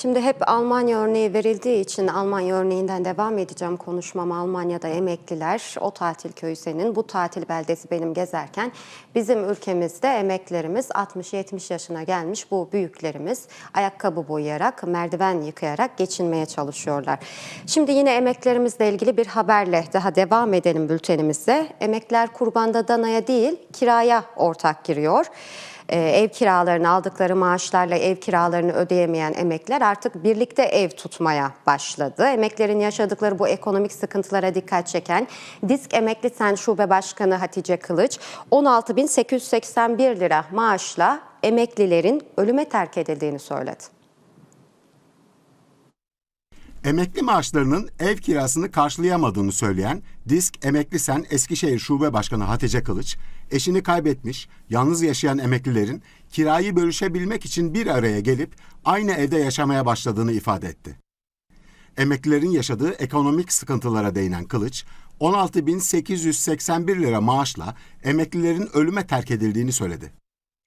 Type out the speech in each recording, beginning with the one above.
Şimdi hep Almanya örneği verildiği için Almanya örneğinden devam edeceğim konuşmam. Almanya'da emekliler o tatil köyü senin, bu tatil beldesi benim gezerken bizim ülkemizde emeklerimiz 60-70 yaşına gelmiş bu büyüklerimiz ayakkabı boyayarak, merdiven yıkayarak geçinmeye çalışıyorlar. Şimdi yine emeklerimizle ilgili bir haberle daha devam edelim bültenimize. Emekler kurbanda danaya değil kiraya ortak giriyor. Ee, ev kiralarını aldıkları maaşlarla ev kiralarını ödeyemeyen emekler artık birlikte ev tutmaya başladı. Emeklerin yaşadıkları bu ekonomik sıkıntılara dikkat çeken Disk Emekli Sen Şube Başkanı Hatice Kılıç 16.881 lira maaşla emeklilerin ölüme terk edildiğini söyledi. Emekli maaşlarının ev kirasını karşılayamadığını söyleyen Disk Emekli Sen Eskişehir Şube Başkanı Hatice Kılıç, eşini kaybetmiş, yalnız yaşayan emeklilerin kirayı bölüşebilmek için bir araya gelip aynı evde yaşamaya başladığını ifade etti. Emeklilerin yaşadığı ekonomik sıkıntılara değinen Kılıç, 16.881 lira maaşla emeklilerin ölüme terk edildiğini söyledi.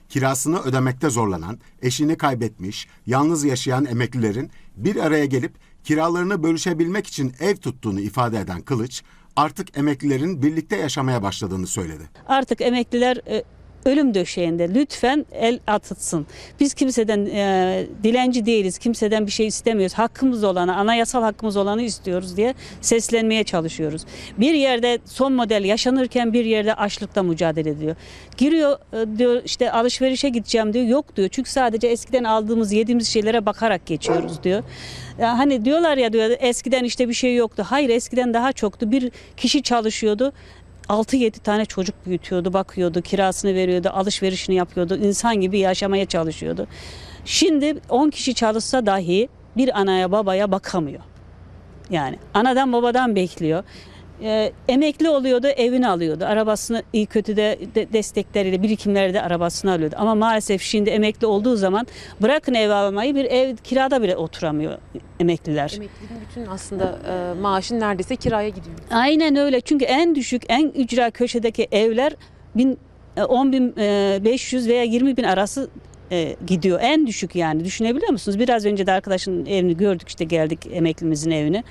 Kirasını ödemekte zorlanan, eşini kaybetmiş, yalnız yaşayan emeklilerin bir araya gelip kiralarını bölüşebilmek için ev tuttuğunu ifade eden Kılıç, artık emeklilerin birlikte yaşamaya başladığını söyledi. Artık emekliler e, ölüm döşeğinde lütfen el atıtsın. Biz kimseden e, dilenci değiliz, kimseden bir şey istemiyoruz. Hakkımız olanı, anayasal hakkımız olanı istiyoruz diye seslenmeye çalışıyoruz. Bir yerde son model yaşanırken bir yerde açlıkla mücadele ediyor. Giriyor e, diyor işte alışverişe gideceğim diyor. Yok diyor. Çünkü sadece eskiden aldığımız, yediğimiz şeylere bakarak geçiyoruz diyor. Hani diyorlar ya diyor eskiden işte bir şey yoktu. Hayır eskiden daha çoktu. Bir kişi çalışıyordu. 6-7 tane çocuk büyütüyordu, bakıyordu, kirasını veriyordu, alışverişini yapıyordu, insan gibi yaşamaya çalışıyordu. Şimdi 10 kişi çalışsa dahi bir anaya babaya bakamıyor. Yani anadan babadan bekliyor. Ee, emekli oluyordu, evini alıyordu. Arabasını iyi kötü de, de destekleriyle, birikimleri de arabasını alıyordu. Ama maalesef şimdi emekli olduğu zaman bırakın ev almayı bir ev kirada bile oturamıyor emekliler. Emeklinin bütün aslında e, maaşın neredeyse kiraya gidiyor. Aynen öyle. Çünkü en düşük, en ücra köşedeki evler bin, e, 10 bin e, 500 veya 20 bin arası e, gidiyor. En düşük yani. Düşünebiliyor musunuz? Biraz önce de arkadaşın evini gördük işte geldik emeklimizin evini.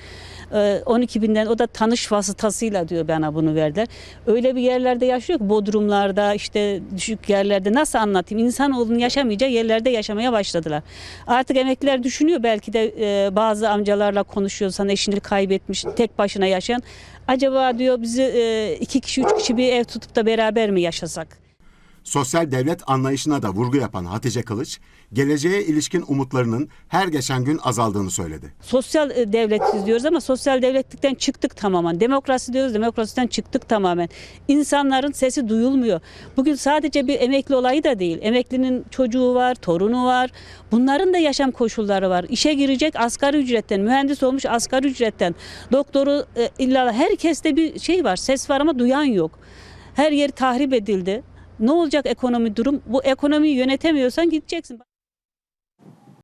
E, 12 binden o da tanış vasıtasıyla diyor bana bunu verdiler. Öyle bir yerlerde yaşıyor ki Bodrumlarda işte düşük yerlerde nasıl anlatayım? İnsanoğlunun yaşamayacağı yerlerde yaşamaya başladılar. Artık emekliler düşünüyor belki de e, bazı amcalarla konuşuyorsan eşini kaybetmiş tek başına yaşayan. Acaba diyor bizi e, iki kişi üç kişi bir ev tutup da beraber mi yaşasak? Sosyal devlet anlayışına da vurgu yapan Hatice Kılıç, geleceğe ilişkin umutlarının her geçen gün azaldığını söyledi. Sosyal e, devletiz diyoruz ama sosyal devletlikten çıktık tamamen. Demokrasi diyoruz, demokrasiden çıktık tamamen. İnsanların sesi duyulmuyor. Bugün sadece bir emekli olayı da değil. Emeklinin çocuğu var, torunu var. Bunların da yaşam koşulları var. İşe girecek asgari ücretten, mühendis olmuş asgari ücretten, doktoru e, illa herkeste bir şey var, ses var ama duyan yok. Her yer tahrip edildi. Ne olacak ekonomi durum? Bu ekonomiyi yönetemiyorsan gideceksin.